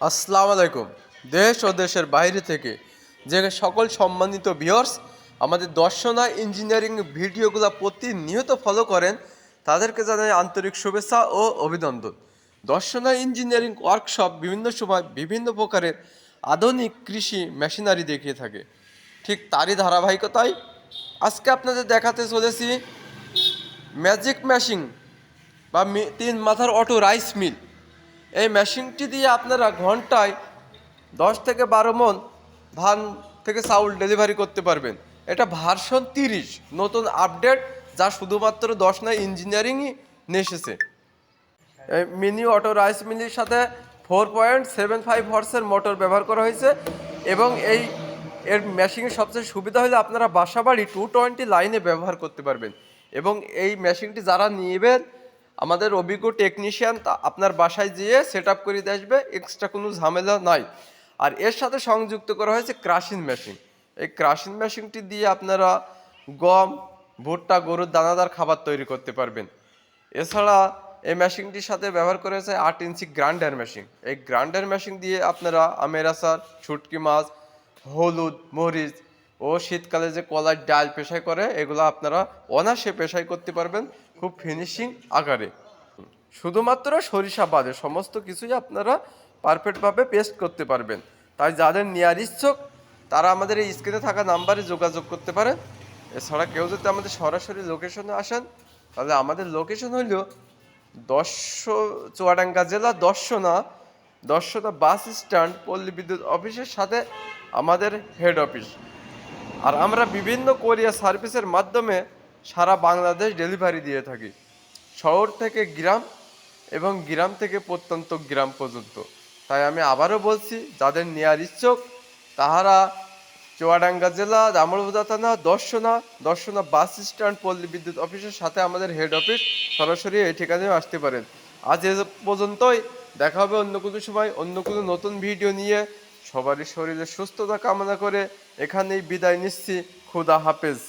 আসসালামু আলাইকুম। দেশ ও দেশের বাইরে থেকে যে সকল সম্মানিত ভিউয়ার্স আমাদের দর্শনা ইঞ্জিনিয়ারিং ভিডিওগুলো প্রতিনিয়ত ফলো করেন, তাদেরকে জানাই আন্তরিক শুভেচ্ছা ও অভিনন্দন। দর্শনা ইঞ্জিনিয়ারিং ওয়ার্কশপ বিভিন্ন সময় বিভিন্ন প্রকারের আধুনিক কৃষি মেশিনারি দেখিয়ে থাকে। ঠিক তারই ধারাবাহিকতায় আজকে আপনাদের দেখাতে চলেছি ম্যাজিক মেশিন বা তিন মাথার অটো রাইস মিল এই মেশিনটি দিয়ে আপনারা ঘন্টায় দশ থেকে বারো মন ধান থেকে চাউল ডেলিভারি করতে পারবেন। এটা ভার্সন তিরিশ, নতুন আপডেট যা শুধুমাত্র দশ নয় ইঞ্জিনিয়ারিংই নিয়ে এসেছে মিনি অটো রাইস মিলের সাথে ফোর পয়েন্ট সেভেন ফাইভ হর্সের মোটর ব্যবহার করা হয়েছে এবং এই এর মেশিনের সবচেয়ে সুবিধা হলে আপনারা বাসাবাড়ি টু টোয়েন্টি লাইনে ব্যবহার করতে পারবেন এবং এই মেশিনটি যারা নিবেন আমাদের অভিজ্ঞ টেকনিশিয়ান আপনার বাসায় যেয়ে সেট আপ করে দিয়ে আসবে এক্সট্রা কোনো ঝামেলা নাই। আর এর সাথে সংযুক্ত করা হয়েছে ক্রাশিং মেশিন এই ক্রাশিং মেশিনটি দিয়ে আপনারা গম, ভুট্টা, গরুর দানাদার খাবার তৈরি করতে পারবেন। এছাড়া এই মেশিনটির সাথে ব্যবহার করা হয়েছে আট ইঞ্চি গ্রাইন্ডার মেশিন এই গ্রাইন্ডার মেশিন দিয়ে আপনারা আমের আচার, শুটকি মাছ, হলুদ, মরিচ ও শীতকালে যে কলার ডাল পেশাই করে, এগুলো আপনারা অনাসে পেশাই করতে পারবেন। খুব ফিনিশিং আকারে। শুধুমাত্র সরিষা বাদে সমস্ত কিছুই আপনারা পারফেক্টভাবে পেস্ট করতে পারবেন। তাই যাদের নেওয়ার ইচ্ছুক, তারা আমাদের এই স্ক্রিনে থাকা নাম্বারে যোগাযোগ করতে পারেন। এছাড়া কেউ যদি আমাদের সরাসরি লোকেশনে আসেন, তাহলে আমাদের লোকেশন হইল দশশো চুয়াডাঙ্গা জেলা দর্শনা দর্শনা বাস স্ট্যান্ড পল্লী বিদ্যুৎ অফিসের সাথে আমাদের হেড অফিস আর আমরা বিভিন্ন কোরিয়ার সার্ভিসের মাধ্যমে সারা বাংলাদেশ ডেলিভারি দিয়ে থাকি। শহর থেকে গ্রাম এবং গ্রাম থেকে প্রত্যন্ত গ্রাম পর্যন্ত। তাই আমি আবারও বলছি, যাদের নেয়ার ইচ্ছুক, তাহারা চুয়াডাঙ্গা জেলা দামোড়া থানা, দর্শনা দর্শনা বাস স্ট্যান্ড পল্লী বিদ্যুৎ অফিসের সাথে আমাদের হেড অফিস সরাসরি এই ঠিকানায় আসতে পারেন। আজ এ পর্যন্তই, দেখা হবে অন্য কোনো সময়, অন্য কোনো নতুন ভিডিও নিয়ে। সবারই শরীরে সুস্থতা কামনা করে এখানেই বিদায় নিচ্ছি। খুদা হাফেজ।